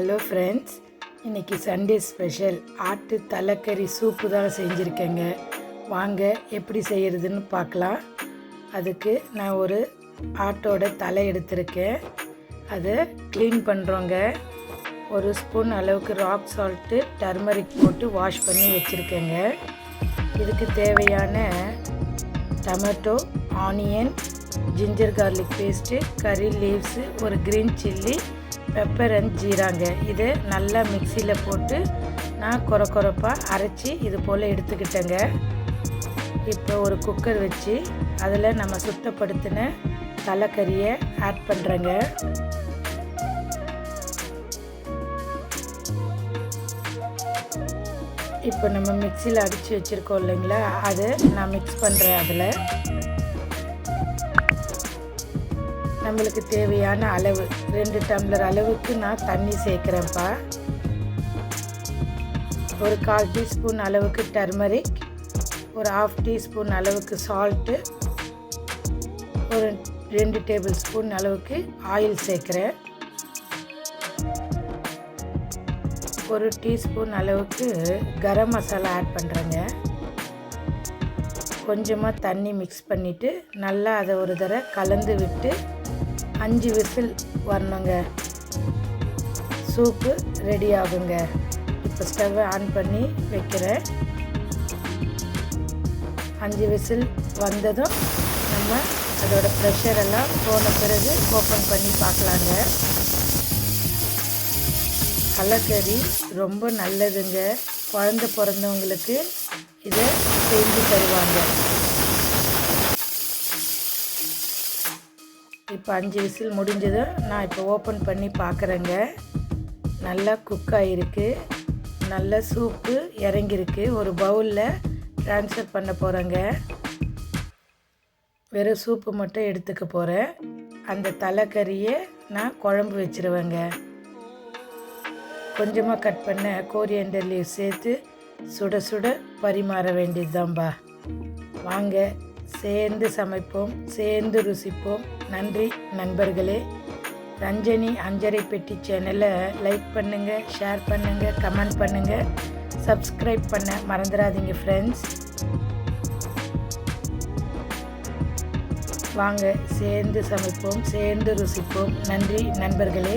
Hello friends இன்னைக்கு Sunday special ஆட்டு தலைக்கறி சூப்பு தான் செஞ்சுருக்கேங்க. வாங்க எப்படி செய்கிறதுன்னு பார்க்கலாம். அதுக்கு நான் ஒரு ஆட்டோட தலை எடுத்திருக்கேன். அதை க்ளீன் பண்ணுறோங்க ஒரு ஸ்பூன் அளவுக்கு ராக் சால்ட்டு டர்மரிக் போட்டு வாஷ் பண்ணி வச்சுருக்கேங்க. இதுக்கு தேவையான tomato onion ginger garlic paste கறி லீவ்ஸு ஒரு க்ரீன் சில்லி பெப்பர் அண்ட் ஜீராங்க இதை நல்லா மிக்சியில் போட்டு நான் கொர கொரப்பாக அரைச்சி இது போல் எடுத்துக்கிட்டேங்க. இப்போ ஒரு குக்கர் வச்சு அதில் நம்ம சுத்தப்படுத்தின தலைக்கறியை ஆட் பண்ணுறேங்க இப்போ நம்ம மிக்சியில் அடித்து வச்சுருக்கோம் இல்லைங்களா? அதை நான் மிக்ஸ் பண்ணுறேன் அதில். நம்மளுக்கு தேவையான அளவு. ரெண்டு டம்ளர் அளவுக்கு நான் தண்ணி சேர்க்குறேன்ப்பா. ஒரு கால் டீஸ்பூன் அளவுக்கு டர்மரிக். ஒரு ஆஃப் டீஸ்பூன் அளவுக்கு சால்ட்டு ஒரு ரெண்டு டேபிள் ஸ்பூன் அளவுக்கு ஆயில் சேர்க்குறேன். ஒரு டீஸ்பூன் அளவுக்கு கரம் மசாலா ஆட் பண்ணுறேங்க கொஞ்சமாக தண்ணி மிக்ஸ் பண்ணிவிட்டு நல்லா அதை ஒரு தடவை கலந்து விட்டு அஞ்சு விசில் வரணுங்க. சூப்பு ரெடி ஆகுங்க. இப்போ ஸ்டவ்வை ஆன் பண்ணி வைக்கிறேன். அஞ்சு விசில் வந்ததும் நம்ம அதோட ப்ரெஷர் எல்லாம் போன பிறகு ஓப்பன் பண்ணி பார்க்கலாங்க. கலக்கறி ரொம்ப நல்லதுங்க. குழந்த பிறந்தவங்களுக்கு இதை செஞ்சு தருவாங்க. இப்போ அஞ்சு விசில் முடிஞ்சதும் நான் இப்போ ஓப்பன் பண்ணி பார்க்குறேங்க. நல்லா குக் ஆகிருக்கு நல்ல சூப்பு இறங்கியிருக்கு. ஒரு பவுலில் ட்ரான்ஸ்ஃபர் பண்ண போகிறேங்க வெறும் சூப்பு மட்டும் எடுத்துக்க போகிறேன் அந்த தலைக்கறியை நான் குழம்பு வச்சுருவேங்க. கொஞ்சமாக கட் பண்ண கோரியண்டர் லீவ் சேர்த்து சுட சுட பரிமாற வேண்டியது தான்பா வாங்க சேர்ந்து சமைப்போம் சேர்ந்து ருசிப்போம். நன்றி நண்பர்களே. ரஞ்சனி அஞ்சரை பெட்டி சேனலை லைக் பண்ணுங்கள் ஷேர் பண்ணுங்கள் கமெண்ட் பண்ணுங்கள் சப்ஸ்கிரைப் பண்ண மறந்துடாதீங்க ஃப்ரெண்ட்ஸ் வாங்க சேர்ந்து சமைப்போம் சேர்ந்து ருசிப்போம். நன்றி நண்பர்களே.